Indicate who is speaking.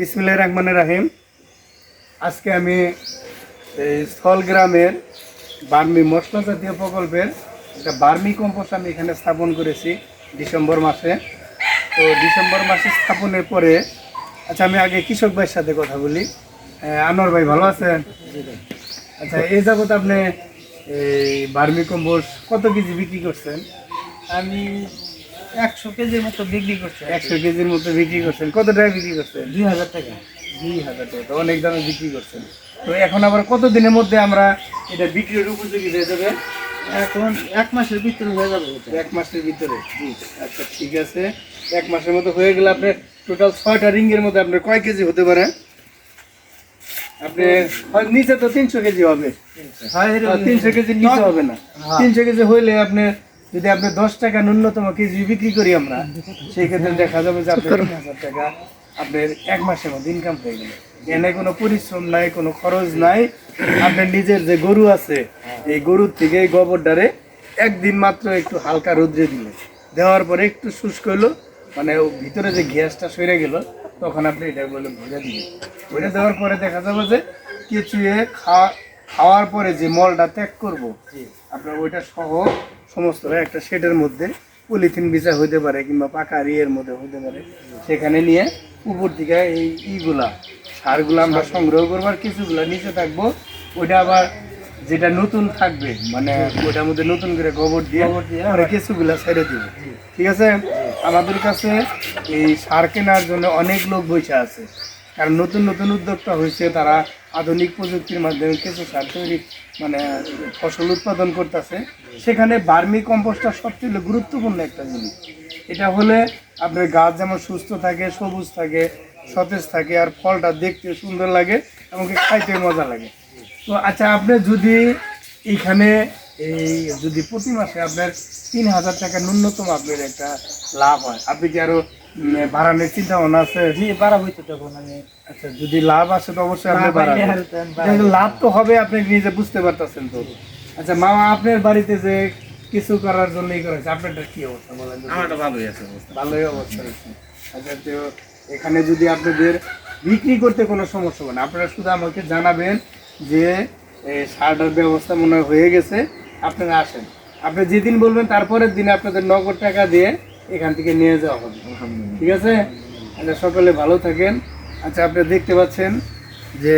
Speaker 1: বিসমিল্লাহ রহমানের রাহিম। আজকে আমি এই স্থল গ্রামের বার্মি মশলা জাতীয় প্রকল্পের একটা বার্মি কম্পোস্ট আমি এখানে স্থাপন করেছি ডিসেম্বর মাসে। তো ডিসেম্বর মাসে স্থাপনের পরে আচ্ছা আমি আগে কৃষক ভাইয়ের সাথে কথা বলি। আনোয়ার ভাই, ভালো আছেন? আচ্ছা এই যাবত আপনি এই বার্মি কম্পোস্ট কত কেজি বিক্রি করছেন?
Speaker 2: আমি একশো কেজির মতো বিক্রি করছি
Speaker 1: একশো কেজির মতো বিক্রি করছেন। কত টাকা বিক্রি করছেন?
Speaker 2: দুই হাজার টাকা।
Speaker 1: দুই হাজার টাকা তো অনেক দামে বিক্রি করছেন। তো এখন আবার কত দিনের মধ্যে আমরা এটা বিক্রির উপযোগী হয়ে যাবে?
Speaker 2: এখন এক মাসের ভিতরে হয়ে যাবে
Speaker 1: এক মাসের ভিতরে। আচ্ছা ঠিক আছে। এক মাসের মতো হয়ে গেলে আপনার টোটাল ছয়টা রিঙ্গের মধ্যে আপনার কয় কেজি হতে পারে? আপনি হয় নিচে তো তিনশো কেজি হবে। তিনশো কেজি নিচে হবে না।
Speaker 2: হ্যাঁ।
Speaker 1: তিনশো কেজি হইলে আপনি যদি আপনি দশ টাকা ন্যূনতম কেজি বিক্রি করি আমরা, সেই ক্ষেত্রে দেখা যাবে যে আপনার তিন হাজার টাকা আপনার এক মাসের মধ্যে ইনকাম হয়ে গেল এনে কোনো পরিশ্রম নাই, কোনো খরচ নাই। আপনার নিজের যে গরু আছে, এই গরুর থেকে এই গোবরটারে একদিন মাত্র একটু হালকা রোদ্রে দিলে দেওয়ার পরে একটু শুষ্ক হইল মানে ভিতরে যে গ্যাসটা সরে গেল, তখন আপনি এটা বলে ভরে দিবেন ভরে দেওয়ার পরে দেখা যাবে যে কেঁচুয়ে খাওয়া খাওয়ার পরে যে মলটা ত্যাগ করব আপনার ওইটা সহ সমস্ত একটা শেডের মধ্যে পলিথিন বিছা হইতে পারে কিংবা পাকা ইয়ের মধ্যে হইতে পারে। সেখানে নিয়ে উপর দিকে এই ইগুলা সারগুলো আমরা সংগ্রহ করব আর কিছুগুলা নিচে থাকব। ওইটা আবার যেটা নতুন থাকবে মানে ওইটার মধ্যে নতুন করে গোবর দিয়ে
Speaker 2: গোবর দিয়ে
Speaker 1: আমরা কিছুগুলা ছেড়ে দিব। ঠিক আছে? আমাদের কাছে এই সার কেনার জন্য অনেক লোক বসে আছে। কারণ নতুন নতুন উদ্যোক্তা হয়েছে তারা আধুনিক প্রযুক্তির মাধ্যমে কিছু সার তৈরি মানে ফসল উৎপাদন করতেছে। সেখানে বার্মি কম্পোস্টটা সবচেয়ে গুরুত্বপূর্ণ একটা জিনিস। এটা হলে আপনার গাছ যেমন সুস্থ থাকে সবুজ থাকে সতেজ থাকে আর ফলটা দেখতে সুন্দর লাগে এবং খাইতে মজা লাগে। তো আচ্ছা আপনি যদি এখানে এই যদি প্রতি মাসে আপনার তিন হাজার টাকা ন্যূনতম আপনার একটা লাভ হয় আপনি কি আরও উম, বাড়ানোর চিন্তা ভাবনা আছে?
Speaker 2: বাড়া হইতো তখন আমি
Speaker 1: আচ্ছা যদি লাভ আছে তো অবশ্যই আপনি
Speaker 2: লাভ
Speaker 1: বাড়াবেন
Speaker 2: তো
Speaker 1: লাভ হবে আপনি নিজে বুঝতে পারতেছেন তো। আচ্ছা মামা আপনার বাড়িতে যে কিছু করার জন্যই করেছে আপনারটা কি অবস্থা বলেন
Speaker 3: আমারটা ভালোই আছে
Speaker 1: ভালোই অবস্থা আছে। আচ্ছা তো এখানে যদি আপনাদের বিক্রি করতে কোনো সমস্যা হবে না আপনারা শুধু আমাকে জানাবেন যে এই সারটার ব্যবস্থা মনে হয় হয়ে গেছে আপনারা আসেন। আপনি যেদিন বলবেন তারপরের দিনে আপনাদের নগদ টাকা দিয়ে এখান থেকে নিয়ে যাওয়া হবে। ঠিক আছে? আচ্ছা সকলে ভালো থাকেন। আচ্ছা আপনি দেখতে পাচ্ছেন যে